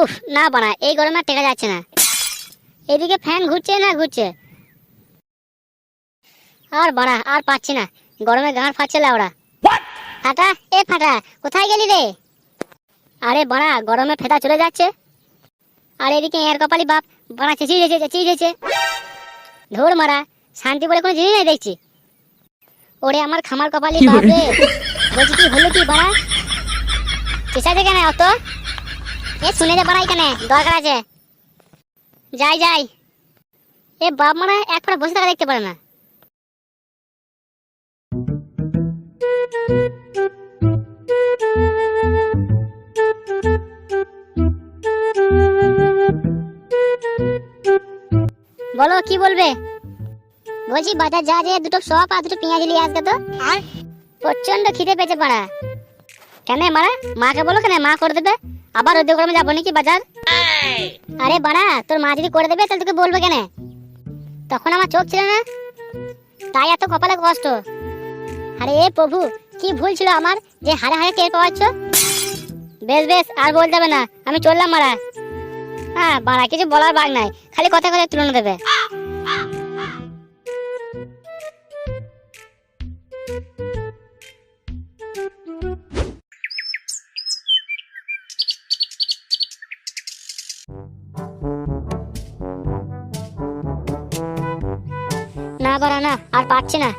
উফ না বানা এই গরমে আর টেকা যাচ্ছে না। এদিকে ফ্যান ঘুরছে না ঘুরছে। আর বাড়া আর পাচ্ছি না। গরমে গাঁড় ফাটছে ওরা ফাটা এ ফাটা কোথায় গেলি রে? আরে বাড়া গরমে ফেটা চলে যাচ্ছে। আর এদিকে এর কপালি বাপ বাড়া চেঁচিয়ে যেছে চেঁচিয়ে যেছে ধুর মারা শান্তি বলে কোনো জিনিস নাই দেখছি। ওরে আমার খামার কপালি বাপ রে বলছি কি হলো কি বাড়া? চেঁচাছে কেন অত এ শুনে যে বাড়াই কেন দরকার আছে। যাই যাই। এ বাপ মানে এক ফোঁটা বসে থাকা দেখতে পারে না। বলো কি বলবে? বলছি বাজার যা যে দুটো সপ আর দুটো পেঁয়াজ নিয়ে আসবে তো? প্রচণ্ড খিদে পেয়েছে পাড়া কেন মারা মাকে বলো কেন মা করে দেবে? আবার রোদ্দুর গরমে যাব নাকি বাজার? আরে বাড়া, তোর মা যদি করে দেবে, তাহলে তোকে বলবে কেন? তখন আমার চোখ ছিল না। তাই এত কপালে কষ্ট। আরে এ প্রভু, কি ভুল ছিল আমার? যে হারে হারে টের পাওয়াচ্ছ? বেশ বেশ, আর বলতে হবে না। আমি চললাম মারা হ্যাঁ বাড়া, কিছু বলার বাগ নাই। খালি কথা কথা তুলনা দেবে। না বাড়া না, আর পাচ্ছি না।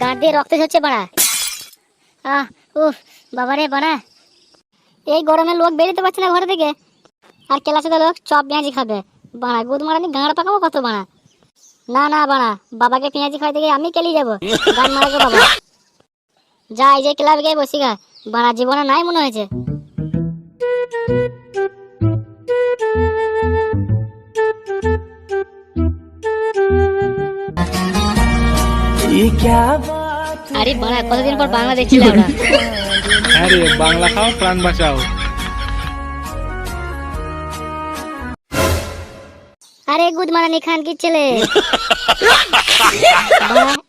গাঁট দিয়ে রক্ত ঝরছে বাড়া। আহ, উফ, বাবারে বাড়া। এই গরমে লোক বেরোতে পারছে না ঘর থেকে। আর ক্লাসে লোক চপ পেঁয়াজি খাবে। বাড়া, গুদ মারানি গাঁড় পাকাবো কত বাড়া? না না বাড়া, বাবাকে পেঁয়াজি খাওয়াতে গিয়ে আমি কেলি যাব। গান মারাকে বাবা যাই যে ক্লাবে গিয়ে বসি গা। বাড়া, জীবনে নাই মনে হয়েছে। আরে বাড়া কতদিন পর বাংলা আমরা হ্যাঁ রে বাংলা খাও প্রাণ বাঁচাও। আরে গুদ মারানি খান কি ছেলে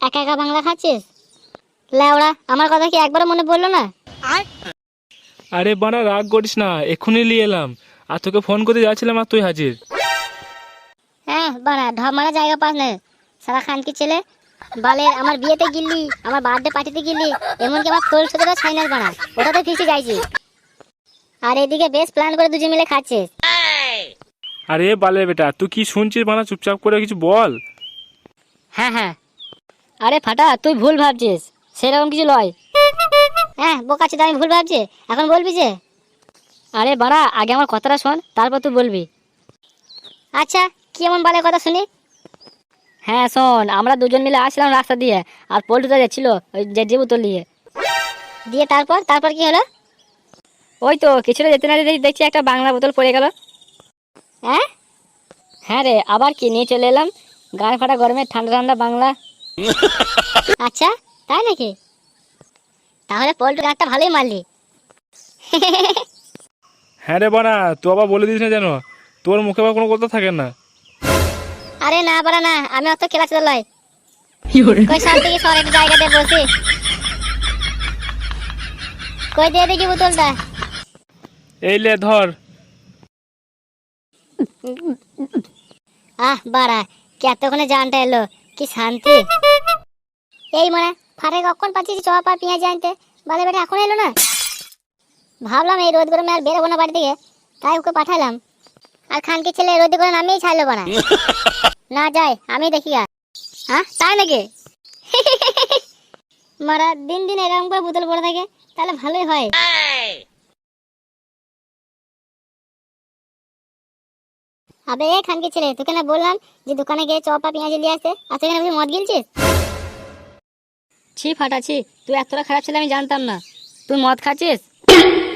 একা একা বাংলা খাচ্ছিস? লেওড়া আমার কথা কি একবারও মনে পড়ল না? আরে বাড়া রাগ করিস না এক্ষুনি নিয়ে এলাম। আর তোকে ফোন করতে যাচ্ছিলাম আর তুই হাজির। হ্যাঁ বাড়া ঢপ মারা জায়গা পাস না। সারা খান কি ছেলে বালের আমার বিয়েতে গিললি আমার বার্থডে পার্টিতে গিললি এমনকি আমার খোল সোদা ছাইনাস বানা ওটাতে ফিসে যাইছি। আর এদিকে বেশ প্ল্যান করে দুজন মিলে খাচ্ছিস। আরে বালে বেটা তুই কি শুনছিস বানা চুপচাপ করে কিছু বল? হ্যাঁ হ্যাঁ। আরে ফাটা তুই ভুল ভাবছিস সেরকম কিছু লয়। হ্যাঁ বোকা তো আমি ভুল ভাবছি এখন বলবি যে? আরে বাড়া আগে আমার কথাটা শোন তারপর তুই বলবি। আচ্ছা কি এমন বালে কথা শুনি? হ্যাঁ শোন আমরা দুজন মিলে আসলাম রাস্তা দিয়ে আর পল্টুটা যাচ্ছিল ওই যে যে বোতল দিয়ে। দিয়ে তারপর? তারপর কি হলো? ওই তো কিছুটা যেতে না যেতে দেখছি একটা বাংলা বোতল পড়ে গেল। হ্যাঁ? হ্যাঁ রে আবার কি নিয়ে চলে এলাম। গান ফাটা গরমে ঠান্ডা ঠান্ডা বাংলা। আচ্ছা তাই নাকি? তাহলে পল্টু গানটা ভালোই মারলি। হ্যাঁ রে বানা তুই আবার বলে দিস না যেন। তোর মুখে আবার কোনো কথা থাকে না। আরে না বাড়া না আমি অত খেলা চলাই কই সব থেকে সর একটা জায়গাতে বসি? কই দিয়ে দেখি বোতলটা। এই লে ধর। আহ বাড়া কতক্ষণে জানটা এলো? কি শান্তি? এই মানে ফাটে কখন পাচ্ছিস চপ আর পেঁয়াজ আনতে? বালে বেটা এখন এলো না? ভাবলাম এই রোদ গরমে আর বেরোবো না বাড়ি থেকে তাই ওকে পাঠালাম। আর খানকে ছেলে রোদ করে নামিয়েই ছাড়লো বানা না যাই আমি দেখি গা হ্যাঁ তাই নাকি? মারা দিন দিন এরকম করে বোতল পড়ে থাকে তাহলে ভালোই হয়। আবে এ খানকে ছেলে তোকে না বললাম যে দোকানে গিয়ে চপ আর পেঁয়াজ নিয়ে আসতে? আর সেখানে বসে মদ গিলছিস? ছি ফাটাছি তুই এতটা খারাপ ছেলে আমি জানতাম না। তুই মদ খাচ্ছিস?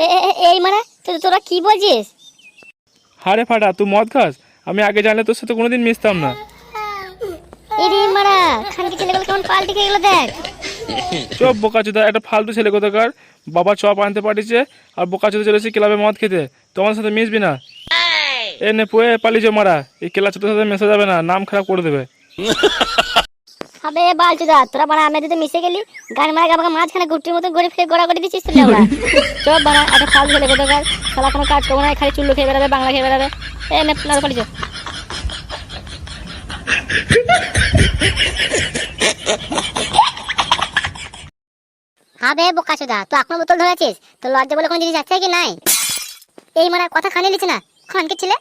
এ- এ- এ- এই মানে তো- তোরা কি বলছিস? হারে ফাটা তুই মদ খাস? আমি আগে জানলে তোর সাথে কোনোদিন মিশতাম না। এরে মারা খানকে ছেলেগুলো কেমন পাল্টে খেয়ে দেখ। চপ বোকাচোদা একটা ফালতু ছেলে কোথাকার? বাবা চপ আনতে পাঠিয়েছে আর বোকাচোদা চলেছে ক্লাবে মদ খেতে। তোমার সাথে মিশবি না। এ নে পুয়ে পালিয়ে মারা। এই ক্লাব সাথে মেশা যাবে না নাম খারাপ করে দেবে। আবে বালচুদা তোরা বাড়া আমি যদি মিশে গেলি গান মারা মাঝখানে গুটির মতো গড়ে ফিরে গড়া করে দিচ্ছিস তো আমরা চল বাড়া একটা ছেলে কোথাকার সালা কোনো কাজ করব না খালি চুল্লু খেয়ে বেড়াবে বাংলা খেয়ে বেড়াবে। এ নে পালিছ বোকাচোদা তুই এখনও বোতল ধরেছিস? তো লজ্জা বলে কোনো জিনিস আছে কি নাই? এই মানে কথা খানিয়ে নিচ্ছে না খানকে ছেলে?